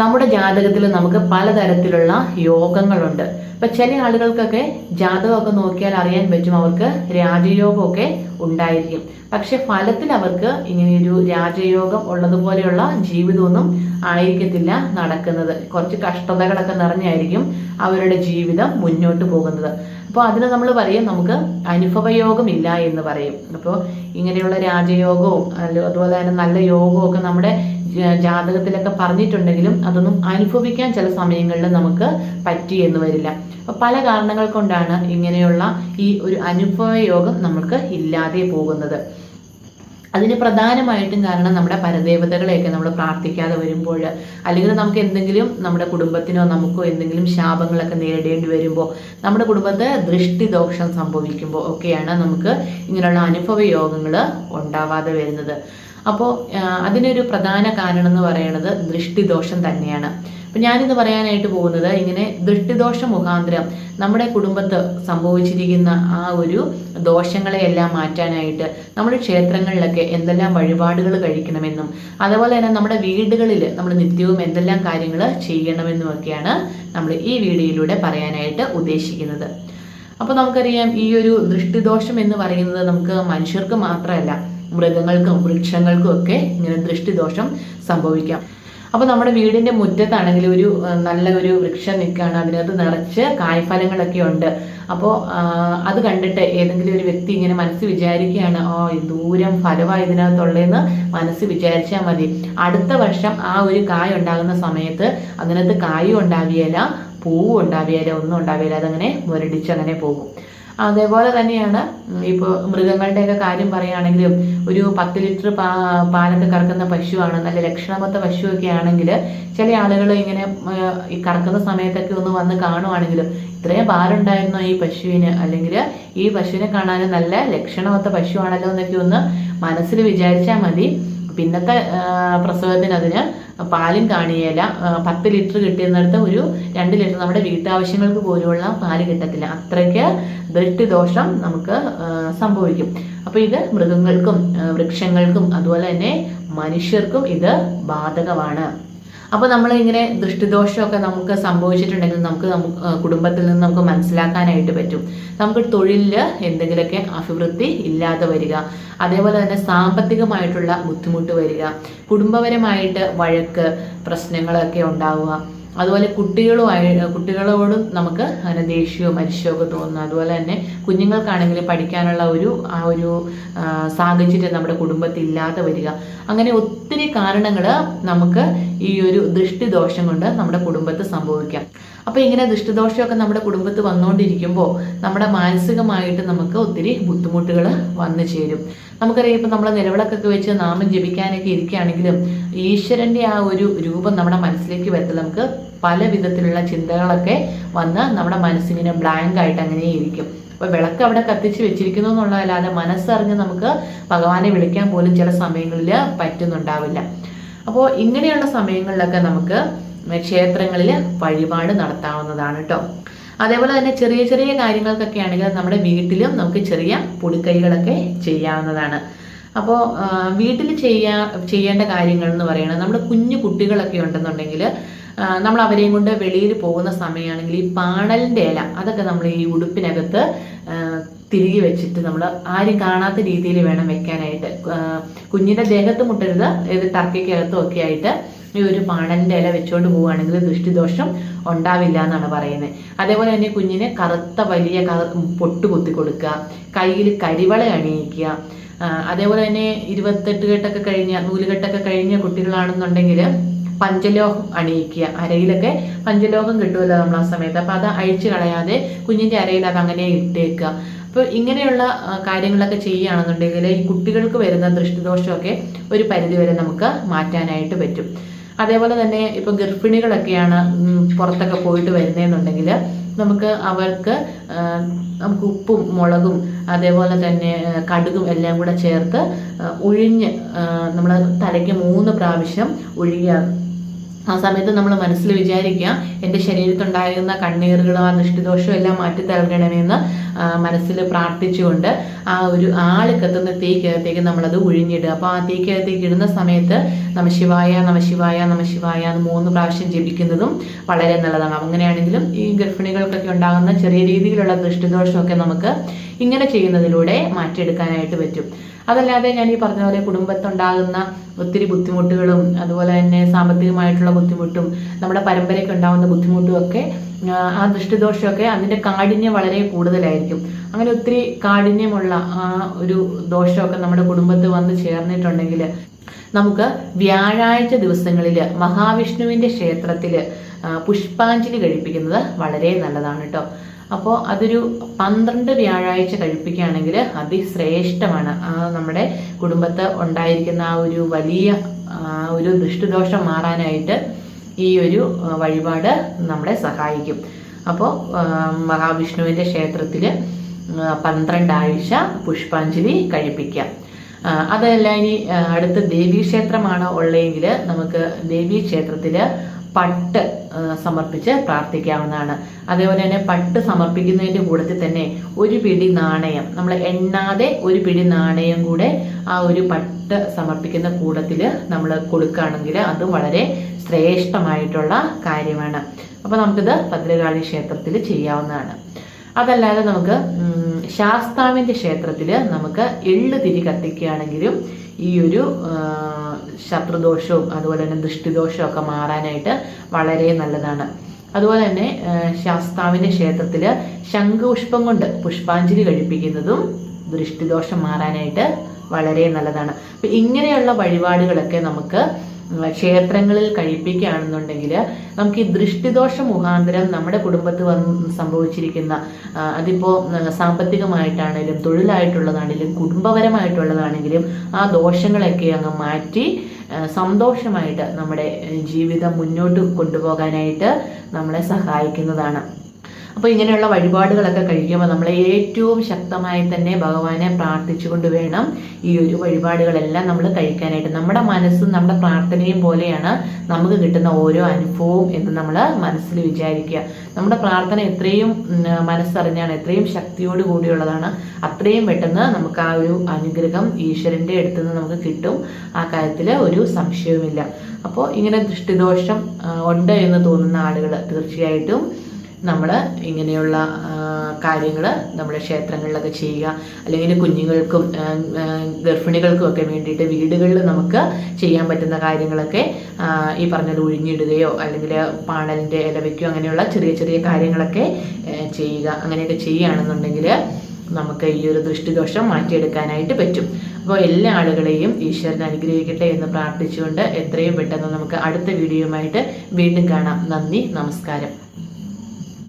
നമ്മുടെ ജാതകത്തിൽ നമുക്ക് പലതരത്തിലുള്ള യോഗങ്ങളുണ്ട്. ഇപ്പൊ ചില ആളുകൾക്കൊക്കെ ജാതകമൊക്കെ നോക്കിയാൽ അറിയാൻ പറ്റും അവർക്ക് രാജയോഗമൊക്കെ ഉണ്ടായിരിക്കും. പക്ഷെ ഫലത്തിൽ അവർക്ക് ഇങ്ങനെയൊരു രാജയോഗം ഉള്ളതുപോലെയുള്ള ജീവിതമൊന്നും ആയിരിക്കത്തില്ല നടക്കുന്നത്. കുറച്ച് കഷ്ടതകളൊക്കെ നിറഞ്ഞായിരിക്കും അവരുടെ ജീവിതം മുന്നോട്ട് പോകുന്നത്. അപ്പോൾ അതിന് നമ്മൾ പറയും നമുക്ക് അനുഭവയോഗം ഇല്ല എന്ന് പറയും. അപ്പോൾ ഇങ്ങനെയുള്ള രാജയോഗവും അതുപോലെ തന്നെ നല്ല യോഗവും ഒക്കെ നമ്മുടെ ജാതകത്തിലൊക്കെ പറഞ്ഞിട്ടുണ്ടെങ്കിലും അതൊന്നും അനുഭവിക്കാൻ ചില സമയങ്ങളിൽ നമുക്ക് പറ്റി എന്ന് വരില്ല പല കാരണങ്ങൾ കൊണ്ടാണ് ഇങ്ങനെയുള്ള ഈ ഒരു അനുഭവ യോഗം നമുക്ക് ഇല്ലാതെ പോകുന്നത്. അതിന് പ്രധാനമായിട്ടും കാരണം നമ്മുടെ പരദേവതകളെയൊക്കെ നമ്മൾ പ്രാർത്ഥിക്കാതെ വരുമ്പോൾ അല്ലെങ്കിൽ നമുക്ക് എന്തെങ്കിലും നമ്മുടെ കുടുംബത്തിനോ നമുക്കോ എന്തെങ്കിലും ശാപങ്ങളൊക്കെ നേരിടേണ്ടി വരുമ്പോൾ നമ്മുടെ കുടുംബത്തെ ദൃഷ്ടിദോഷം സംഭവിക്കുമ്പോൾ ഒക്കെയാണ് നമുക്ക് ഇങ്ങനെയുള്ള അനുഭവ യോഗങ്ങൾ ഉണ്ടാവാതെ വരുന്നത്. അപ്പോൾ അതിനൊരു പ്രധാന കാരണം എന്ന് പറയുന്നത് ദൃഷ്ടിദോഷം തന്നെയാണ്. അപ്പം ഞാനിന്ന് പറയാനായിട്ട് പോകുന്നത് ഇങ്ങനെ ദൃഷ്ടിദോഷ മുഖാന്തരം നമ്മുടെ കുടുംബത്ത് സംഭവിച്ചിരിക്കുന്ന ആ ഒരു ദോഷങ്ങളെയെല്ലാം മാറ്റാനായിട്ട് നമ്മുടെ ക്ഷേത്രങ്ങളിലൊക്കെ എന്തെല്ലാം വഴിപാടുകൾ കഴിക്കണമെന്നും അതുപോലെ തന്നെ നമ്മുടെ വീടുകളിൽ നമ്മൾ നിത്യവും എന്തെല്ലാം കാര്യങ്ങൾ ചെയ്യണമെന്നും ഒക്കെയാണ് നമ്മൾ ഈ വീഡിയോയിലൂടെ പറയാനായിട്ട് ഉദ്ദേശിക്കുന്നത്. അപ്പോൾ നമുക്കറിയാം ഈ ഒരു ദൃഷ്ടിദോഷം എന്ന് പറയുന്നത് നമുക്ക് മനുഷ്യർക്ക് മാത്രമല്ല മൃഗങ്ങൾക്കും വൃക്ഷങ്ങൾക്കും ഒക്കെ ഇങ്ങനെ ദൃഷ്ടിദോഷം സംഭവിക്കാം. അപ്പോൾ നമ്മുടെ വീടിന്റെ മുറ്റത്താണെങ്കിൽ ഒരു നല്ല ഒരു വൃക്ഷം നിൽക്കുകയാണ്. അതിനകത്ത് നിറച്ച് കായ്ഫലങ്ങളൊക്കെ ഉണ്ട്. അപ്പോൾ അത് കണ്ടിട്ട് ഏതെങ്കിലും ഒരു വ്യക്തി ഇങ്ങനെ മനസ്സ് വിചാരിക്കുകയാണ് ഓ ദൂരം ഫലമായി ഇതിനകത്തുള്ളതെന്ന് മനസ്സ് വിചാരിച്ചാൽ മതി. അടുത്ത വർഷം ആ ഒരു കായ ഉണ്ടാകുന്ന സമയത്ത് അതിനകത്ത് കായും ഉണ്ടാവിയല്ല പൂവും ഉണ്ടാവിയല്ല ഒന്നും ഉണ്ടാവിയല്ല അതങ്ങനെ മുരടിച്ച് അങ്ങനെ പോകും. അതേപോലെ തന്നെയാണ് ഇപ്പോൾ മൃഗങ്ങളുടെയൊക്കെ കാര്യം പറയുകയാണെങ്കിലും ഒരു പത്ത് ലിറ്റർ പാ പാലൊക്കെ കറക്കുന്ന പശുവാണ് നല്ല ലക്ഷണമൊത്ത പശുവൊക്കെ ആണെങ്കിൽ ചില ആളുകൾ ഇങ്ങനെ ഈ കറക്കുന്ന സമയത്തൊക്കെ ഒന്ന് വന്ന് കാണുവാണെങ്കിലും ഇത്രയും പാലുണ്ടായിരുന്നോ ഈ പശുവിന്? അല്ലെങ്കിൽ ഈ പശുവിനെ കാണാൻ നല്ല ലക്ഷണമൊത്ത പശുവാണല്ലോ എന്നൊക്കെ ഒന്ന് മനസ്സിൽ വിചാരിച്ചാൽ മതി. പിന്നത്തെ പ്രസവത്തിന് അതിന് പാലും കാണിയേല. പത്ത് ലിറ്റർ കിട്ടിയെന്നിടത്ത് ഒരു രണ്ട് ലിറ്റർ നമ്മുടെ വീട്ടാവശ്യങ്ങൾക്ക് പോലുള്ള പാൽ കിട്ടത്തില്ല. അത്രയ്ക്ക് ദൃഷ്ടിദോഷം നമുക്ക് സംഭവിക്കും. അപ്പോൾ ഇത് മൃഗങ്ങൾക്കും വൃക്ഷങ്ങൾക്കും അതുപോലെ തന്നെ മനുഷ്യർക്കും ഇത് ബാധകമാണ്. അപ്പൊ നമ്മൾ ഇങ്ങനെ ദൃഷ്ടിദോഷമൊക്കെ നമുക്ക് സംഭവിച്ചിട്ടുണ്ടെങ്കിൽ നമുക്ക് കുടുംബത്തിൽ നിന്ന് നമുക്ക് മനസ്സിലാക്കാനായിട്ട് പറ്റും. നമുക്ക് തൊഴിലിൽ എന്തെങ്കിലുമൊക്കെ അഭിവൃദ്ധി ഇല്ലാതെ വരിക. അതേപോലെ തന്നെ സാമ്പത്തികമായിട്ടുള്ള ബുദ്ധിമുട്ട് വരിക. കുടുംബപരമായിട്ട് വഴക്ക് പ്രശ്നങ്ങളൊക്കെ ഉണ്ടാവുക. അതുപോലെ കുട്ടികളുമായി കുട്ടികളോടും നമുക്ക് അങ്ങനെ ദേഷ്യവും മനുഷ്യമൊക്കെ തോന്നുന്നു. അതുപോലെ തന്നെ കുഞ്ഞുങ്ങൾക്കാണെങ്കിൽ പഠിക്കാനുള്ള ഒരു ആ ഒരു സാഹചര്യം നമ്മുടെ കുടുംബത്തിൽ ഇല്ലാതെ വരിക. അങ്ങനെ ഒത്തിരി കാരണങ്ങൾ നമുക്ക് ഈ ഒരു ദൃഷ്ടിദോഷം കൊണ്ട് നമ്മുടെ കുടുംബത്ത് സംഭവിക്കാം. അപ്പോൾ ഇങ്ങനെ ദൃഷ്ടിദോഷമൊക്കെ നമ്മുടെ കുടുംബത്ത് വന്നുകൊണ്ടിരിക്കുമ്പോൾ നമ്മുടെ മാനസികമായിട്ട് നമുക്ക് ഒത്തിരി ബുദ്ധിമുട്ടുകൾ വന്നു ചേരും. നമുക്കറിയാം ഇപ്പം നമ്മൾ നിലവിളക്കൊക്കെ വെച്ച് നാമം ജപിക്കാനൊക്കെ ഇരിക്കുകയാണെങ്കിലും ഈശ്വരന്റെ ആ ഒരു രൂപം നമ്മുടെ മനസ്സിലേക്ക് വരത്തില്ല നമുക്ക് പല വിധത്തിലുള്ള ചിന്തകളൊക്കെ വന്ന് നമ്മുടെ മനസ്സിങ്ങനെ ബ്ലാങ്ക് ആയിട്ട് അങ്ങനെ ഇരിക്കും. അപ്പോൾ വിളക്ക് അവിടെ കത്തിച്ച് വെച്ചിരിക്കുന്നു എന്നുള്ളതല്ലാതെ മനസ്സറിഞ്ഞ് നമുക്ക് ഭഗവാനെ വിളിക്കാൻ പോലും ചില സമയങ്ങളിൽ പറ്റുന്നുണ്ടാവില്ല. അപ്പോൾ ഇങ്ങനെയുള്ള സമയങ്ങളിലൊക്കെ നമുക്ക് ക്ഷേത്രങ്ങളിൽ വഴിപാട് നടത്താവുന്നതാണ് കേട്ടോ അതേപോലെ തന്നെ ചെറിയ ചെറിയ കാര്യങ്ങൾക്കൊക്കെ ആണെങ്കിൽ നമ്മുടെ വീട്ടിലും നമുക്ക് ചെറിയ പൊടിക്കൈകളൊക്കെ ചെയ്യാവുന്നതാണ്. അപ്പോൾ വീട്ടിൽ ചെയ്യാ ചെയ്യേണ്ട കാര്യങ്ങൾ എന്ന് പറയുന്നത് നമ്മുടെ കുഞ്ഞു കുട്ടികളൊക്കെ ഉണ്ടെന്നുണ്ടെങ്കിൽ നമ്മൾ അവരെയും കൊണ്ട് വെളിയിൽ പോകുന്ന സമയമാണെങ്കിൽ ഈ പാണലിന്റെ ഇല അതൊക്കെ നമ്മൾ ഈ ഉടുപ്പിനകത്ത് തിരികെ വെച്ചിട്ട് നമ്മൾ ആരും കാണാത്ത രീതിയിൽ വേണം വെക്കാനായിട്ട്. കുഞ്ഞിന്റെ ദേഹത്ത് മുട്ടരുത് ഏത് ടർക്കിക്കകത്തും ഒക്കെ ആയിട്ട് ഈ ഒരു പാണലിന്റെ ഇല വെച്ചുകൊണ്ട് പോവുകയാണെങ്കിൽ ദൃഷ്ടിദോഷം ഉണ്ടാവില്ല എന്നാണ് പറയുന്നത് അതേപോലെ തന്നെ കുഞ്ഞിന് കറുത്ത വലിയ പൊട്ട് കുത്തി കൊടുക്കുക കയ്യിൽ കരിവള അണിയിക്കുക. അതേപോലെ തന്നെ ഇരുപത്തെട്ട് കെട്ടൊക്കെ കഴിഞ്ഞ നൂലുകെട്ടൊക്കെ കഴിഞ്ഞ കുട്ടികളാണെന്നുണ്ടെങ്കിൽ പഞ്ചലോഹം അണിയിക്കുക. അരയിലൊക്കെ പഞ്ചലോഹം കിട്ടുമല്ലോ നമ്മൾ ആ സമയത്ത്. അപ്പൊ അത് അഴിച്ചു കളയാതെ കുഞ്ഞിന്റെ അരയിൽ അത് അങ്ങനെ ഇട്ടേക്കുക. അപ്പോൾ ഇങ്ങനെയുള്ള കാര്യങ്ങളൊക്കെ ചെയ്യുകയാണെന്നുണ്ടെങ്കിൽ ഈ കുട്ടികൾക്ക് വരുന്ന ദൃഷ്ടിദോഷമൊക്കെ ഒരു പരിധിവരെ നമുക്ക് മാറ്റാനായിട്ട് പറ്റും. അതേപോലെ തന്നെ ഇപ്പം ഗർഭിണികളൊക്കെയാണ് പുറത്തൊക്കെ പോയിട്ട് വരുന്നതെന്നുണ്ടെങ്കിൽ നമുക്ക് അവർക്ക് നമുക്ക് ഉപ്പും മുളകും അതേപോലെ തന്നെ കടുകും എല്ലാം കൂടെ ചേർത്ത് ഉഴിഞ്ഞ് നമ്മൾ തലയ്ക്ക് മൂന്ന് പ്രാവശ്യം ഒഴിയുക ആ സമയത്ത് നമ്മൾ മനസ്സിൽ വിചാരിക്കുക എന്റെ ശരീരത്തുണ്ടായിരുന്ന കണ്ണീറുകളും ആ ദൃഷ്ടിദോഷവും എല്ലാം മാറ്റി തരണമെന്ന് മനസ്സിൽ പ്രാർത്ഥിച്ചുകൊണ്ട് ആ ഒരു ആൾ കത്തുന്ന തീക്കകത്തേക്ക് നമ്മളത് ഒഴിഞ്ഞിടുക അപ്പോൾ ആ തീക്കകത്തേക്ക് ഇടുന്ന സമയത്ത് നമശിവായ നമശിവായ നമശിവായ എന്ന് മൂന്ന് പ്രാവശ്യം ജപിക്കുന്നതും വളരെ നല്ലതാണ്. അങ്ങനെയാണെങ്കിലും ഈ ഗർഭിണികൾക്കൊക്കെ ഉണ്ടാകുന്ന ചെറിയ രീതിയിലുള്ള ദൃഷ്ടിദോഷമൊക്കെ നമുക്ക് ഇങ്ങനെ ചെയ്യുന്നതിലൂടെ മാറ്റിയെടുക്കാനായിട്ട് പറ്റും. അതല്ലാതെ ഞാൻ ഈ പറഞ്ഞ പോലെ കുടുംബത്തുണ്ടാകുന്ന ഒത്തിരി ബുദ്ധിമുട്ടുകളും അതുപോലെ തന്നെ സാമ്പത്തികമായിട്ടുള്ള ബുദ്ധിമുട്ടും നമ്മുടെ പരമ്പരയ്ക്ക് ഉണ്ടാകുന്ന ബുദ്ധിമുട്ടും ഒക്കെ ആ, ദൃഷ്ടിദോഷമൊക്കെ അതിന്റെ കാഠിന്യം വളരെ കൂടുതലായിരിക്കും. അങ്ങനെ ഒത്തിരി കാഠിന്യമുള്ള ആ ഒരു ദോഷമൊക്കെ നമ്മുടെ കുടുംബത്തിൽ വന്ന് ചേർന്നിട്ടുണ്ടെങ്കിൽ നമുക്ക് വ്യാഴാഴ്ച ദിവസങ്ങളിൽ മഹാവിഷ്ണുവിന്റെ ക്ഷേത്രത്തിൽ പുഷ്പാഞ്ജലി കഴിപ്പിക്കുന്നത് വളരെ നല്ലതാണ് കേട്ടോ അപ്പോൾ അതൊരു പന്ത്രണ്ട് വ്യാഴാഴ്ച കഴിപ്പിക്കുകയാണെങ്കിൽ അതിശ്രേഷ്ഠമാണ്. ആ നമ്മുടെ കുടുംബത്ത് ഉണ്ടായിരിക്കുന്ന ആ ഒരു വലിയ ഒരു ദൃഷ്ടിദോഷം മാറാനായിട്ട് ഈ ഒരു വഴിപാട് നമ്മളെ സഹായിക്കും. അപ്പോൾ മഹാവിഷ്ണുവിന്റെ ക്ഷേത്രത്തിൽ പന്ത്രണ്ടാഴ്ച പുഷ്പാഞ്ജലി കഴിപ്പിക്കാം ആ, അതല്ല ഇനി അടുത്ത് ദേവീക്ഷേത്രമാണ് ഉള്ളതെങ്കിൽ നമുക്ക് ദേവീക്ഷേത്രത്തിൽ പട്ട് സമർപ്പിച്ച് പ്രാർത്ഥിക്കാവുന്നതാണ്. അതേപോലെ തന്നെ പട്ട് സമർപ്പിക്കുന്നതിന്റെ കൂട്ടത്തിൽ തന്നെ ഒരു പിടി നാണയം നമ്മൾ എണ്ണാതെ ഒരു പിടി നാണയം കൂടെ ആ ഒരു പട്ട് സമർപ്പിക്കുന്ന കൂട്ടത്തിൽ നമ്മൾ കൊടുക്കുകയാണെങ്കിൽ അത് വളരെ ശ്രേഷ്ഠമായിട്ടുള്ള കാര്യമാണ്. അപ്പോൾ നമുക്കിത് ഭദ്രകാളി ക്ഷേത്രത്തിൽ ചെയ്യാവുന്നതാണ്. അതല്ലാതെ നമുക്ക് ശാസ്താവിന്റെ ക്ഷേത്രത്തിൽ നമുക്ക് എള്ള് തിരി കത്തിക്കുകയാണെങ്കിലും ഈ ഒരു ശത്രുദോഷവും അതുപോലെ തന്നെ ദൃഷ്ടിദോഷവും ഒക്കെ മാറാനായിട്ട് വളരെ നല്ലതാണ്. അതുപോലെ തന്നെ ശാസ്താവിന്റെ ക്ഷേത്രത്തിൽ ശംഖുപുഷ്പം കൊണ്ട് പുഷ്പാഞ്ജലി കഴിപ്പിക്കുന്നതും ദൃഷ്ടിദോഷം മാറാനായിട്ട് വളരെ നല്ലതാണ്. അപ്പൊ ഇങ്ങനെയുള്ള വഴിപാടുകളൊക്കെ നമുക്ക് ക്ഷേത്രങ്ങളിൽ കഴിപ്പിക്കുകയാണെന്നുണ്ടെങ്കിൽ നമുക്ക് ഈ ദൃഷ്ടിദോഷ മുഖാന്തരം നമ്മുടെ കുടുംബത്ത് വന്ന് സംഭവിച്ചിരിക്കുന്ന അതിപ്പോൾ അതിപ്പോ സാമ്പത്തികമായിട്ടാണെങ്കിലും തൊഴിലായിട്ടുള്ളതാണെങ്കിലും കുടുംബപരമായിട്ടുള്ളതാണെങ്കിലും ആ ദോഷങ്ങളൊക്കെ അങ്ങ് മാറ്റി സന്തോഷമായിട്ട് നമ്മുടെ ജീവിതം മുന്നോട്ട് കൊണ്ടുപോകാനായിട്ട് നമ്മളെ സഹായിക്കുന്നതാണ്. അപ്പോൾ ഇങ്ങനെയുള്ള വഴിപാടുകളൊക്കെ കഴിക്കുമ്പോൾ നമ്മൾ ഏറ്റവും ശക്തമായി തന്നെ ഭഗവാനെ പ്രാർത്ഥിച്ചുകൊണ്ട് വേണം ഈ ഒരു വഴിപാടുകളെല്ലാം നമ്മൾ കഴിക്കാനായിട്ട്. നമ്മുടെ മനസ്സും നമ്മുടെ പ്രാർത്ഥനയും പോലെയാണ് നമുക്ക് കിട്ടുന്ന ഓരോ അനുഭവവും എന്ന് നമ്മൾ മനസ്സിൽ വിചാരിക്കുക. നമ്മുടെ പ്രാർത്ഥന എത്രയും മനസ്സറിഞ്ഞാണ് എത്രയും ശക്തിയോട് കൂടിയുള്ളതാണ്. അത്രയും പെട്ടെന്ന് നമുക്ക് ആ ഒരു അനുഗ്രഹം ഈശ്വരന്റെ അടുത്ത് നിന്ന് നമുക്ക് കിട്ടും. ആ കാര്യത്തിൽ ഒരു സംശയവുമില്ല. അപ്പോൾ ഇങ്ങനെ ദൃഷ്ടിദോഷം ഉണ്ട് എന്ന് തോന്നുന്ന ആളുകൾ തീർച്ചയായിട്ടും നമ്മൾ ഇങ്ങനെയുള്ള കാര്യങ്ങൾ നമ്മുടെ ക്ഷേത്രങ്ങളിലൊക്കെ ചെയ്യുക. അല്ലെങ്കിൽ കുഞ്ഞുങ്ങൾക്കും ഗർഭിണികൾക്കും ഒക്കെ വേണ്ടിയിട്ട് വീടുകളിൽ നമുക്ക് ചെയ്യാൻ പറ്റുന്ന കാര്യങ്ങളൊക്കെ ഈ പറഞ്ഞത് ഒഴിഞ്ഞിടുകയോ അല്ലെങ്കിൽ പാണലിന്റെ ഇല വയ്ക്കുകയോ അങ്ങനെയുള്ള ചെറിയ ചെറിയ കാര്യങ്ങളൊക്കെ ചെയ്യുക. അങ്ങനെയൊക്കെ ചെയ്യുകയാണെന്നുണ്ടെങ്കിൽ നമുക്ക് ഈ ഒരു ദൃഷ്ടിദോഷം മാറ്റിയെടുക്കാനായിട്ട് പറ്റും. അപ്പോൾ എല്ലാ ആളുകളെയും ഈശ്വരൻ അനുഗ്രഹിക്കട്ടെ എന്ന് പ്രാർത്ഥിച്ചുകൊണ്ട് എത്രയും പെട്ടെന്ന് നമുക്ക് അടുത്ത വീഡിയോയുമായിട്ട് വീണ്ടും കാണാം. നന്ദി നമസ്കാരം.